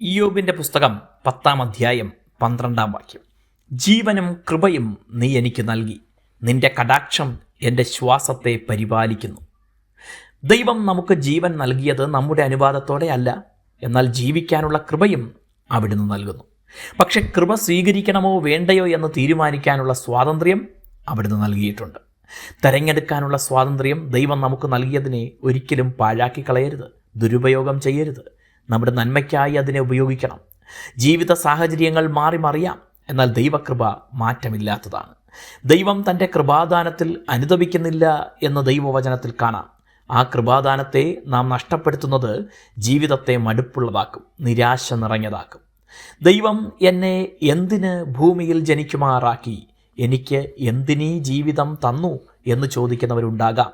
ഇയോബിന്റെ പുസ്തകം പത്താം അധ്യായം പന്ത്രണ്ടാം വാക്യം. ജീവനും കൃപയും നീ എനിക്ക് നൽകി. നിന്റെ കടാക്ഷം എന്റെ ശ്വാസത്തെ പരിപാലിക്കുന്നു. ദൈവം നമുക്ക് ജീവൻ നൽകിയത് നമ്മുടെ അനുവാദത്തോടെ അല്ല എന്നാൽ ജീവിക്കാനുള്ള കൃപയും അവിടുന്ന് നൽകുന്നു. പക്ഷെ കൃപ സ്വീകരിക്കണമോ വേണ്ടയോ എന്ന് തീരുമാനിക്കാനുള്ള സ്വാതന്ത്ര്യം അവിടുന്ന് നൽകിയിട്ടുണ്ട്. തെരഞ്ഞെടുക്കാനുള്ള സ്വാതന്ത്ര്യം ദൈവം നമുക്ക് നൽകിയതിനെ ഒരിക്കലും പാഴാക്കി കളയരുത് ദുരുപയോഗം ചെയ്യരുത്. നമ്മുടെ നന്മയ്ക്കായി അതിനെ ഉപയോഗിക്കണം. ജീവിത സാഹചര്യങ്ങൾ മാറി മറിയാം. എന്നാൽ ദൈവകൃപ മാറ്റമില്ലാത്തതാണ്. ദൈവം തന്റെ കൃപാദാനത്തിൽ അനുദപിക്കുന്നില്ല എന്ന് ദൈവവചനത്തിൽ കാണാം. ആ കൃപാദാനത്തെ നാം നഷ്ടപ്പെടുത്തുന്നത് ജീവിതത്തെ മടുപ്പുള്ളതാക്കും നിരാശ നിറഞ്ഞതാക്കും. ദൈവം എന്നെ എന്തിന് ഭൂമിയിൽ ജനിക്കുമാറാക്കി? എനിക്ക് എന്തിനീ ജീവിതം തന്നു എന്ന് ചോദിക്കുന്നവരുണ്ടാകാം.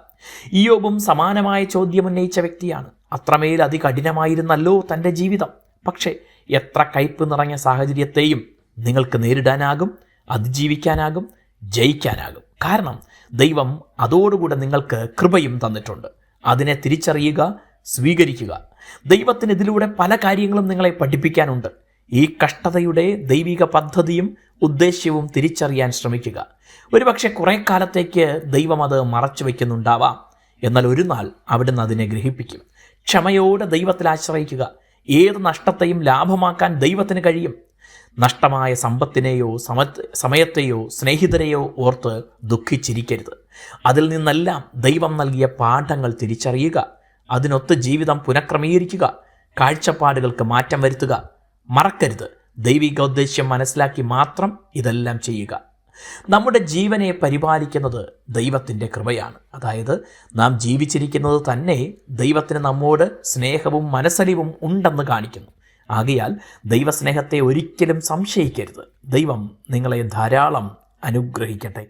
യോബും സമാനമായ ചോദ്യം ഉന്നയിച്ച വ്യക്തിയാണ്. അത്രമേൽ അതികഠിനമായിരുന്നല്ലോ തന്റെ ജീവിതം. പക്ഷേ എത്ര കയ്പ് നിറഞ്ഞ സാഹചര്യത്തെയും നിങ്ങൾക്ക് നേരിടാനാകും അതിജീവിക്കാനാകും ജയിക്കാനാകും. കാരണം ദൈവം അതോടുകൂടെ നിങ്ങൾക്ക് കൃപയും തന്നിട്ടുണ്ട്. അതിനെ തിരിച്ചറിയുക സ്വീകരിക്കുക. ദൈവത്തിന് ഇതിലൂടെ പല കാര്യങ്ങളും നിങ്ങളെ പഠിപ്പിക്കാനുണ്ട്. ഈ കഷ്ടതയുടെ ദൈവിക പദ്ധതിയും ഉദ്ദേശ്യവും തിരിച്ചറിയാൻ ശ്രമിക്കുക. ഒരുപക്ഷെ കുറേ കാലത്തേക്ക് ദൈവം അത് മറച്ചു വയ്ക്കുന്നുണ്ടാവാം എന്നാൽ ഒരു നാൾ അവിടുന്ന് അതിനെ ഗ്രഹിപ്പിക്കും. ക്ഷമയോടെ ദൈവത്തിൽ ആശ്രയിക്കുക. ഏത് നഷ്ടത്തെയും ലാഭമാക്കാൻ ദൈവത്തിന് കഴിയും. നഷ്ടമായ സമ്പത്തിനെയോ സമ സമയത്തെയോ സ്നേഹിതരെയോ ഓർത്ത് ദുഃഖിച്ചിരിക്കരുത്. അതിൽ നിന്നെല്ലാം ദൈവം നൽകിയ പാഠങ്ങൾ തിരിച്ചറിയുക. അതിനൊത്ത് ജീവിതം പുനഃക്രമീകരിക്കുക. കാഴ്ചപ്പാടുകൾക്ക് മാറ്റം വരുത്തുക. മറക്കരുത്. ദൈവികോദ്ദേശ്യം മനസ്സിലാക്കി മാത്രം ഇതെല്ലാം ചെയ്യുക. നമ്മുടെ ജീവനെ പരിപാലിക്കുന്നത് ദൈവത്തിന്റെ കൃപയാണ്. അതായത് നാം ജീവിച്ചിരിക്കുന്നത് തന്നെ ദൈവത്തിന് നമ്മോട് സ്നേഹവും മനസ്സലിവും ഉണ്ടെന്ന് കാണിക്കുന്നു. ആകയാൽ ദൈവസ്നേഹത്തെ ഒരിക്കലും സംശയിക്കരുത്. ദൈവം നിങ്ങളെ ധാരാളം അനുഗ്രഹിക്കട്ടെ.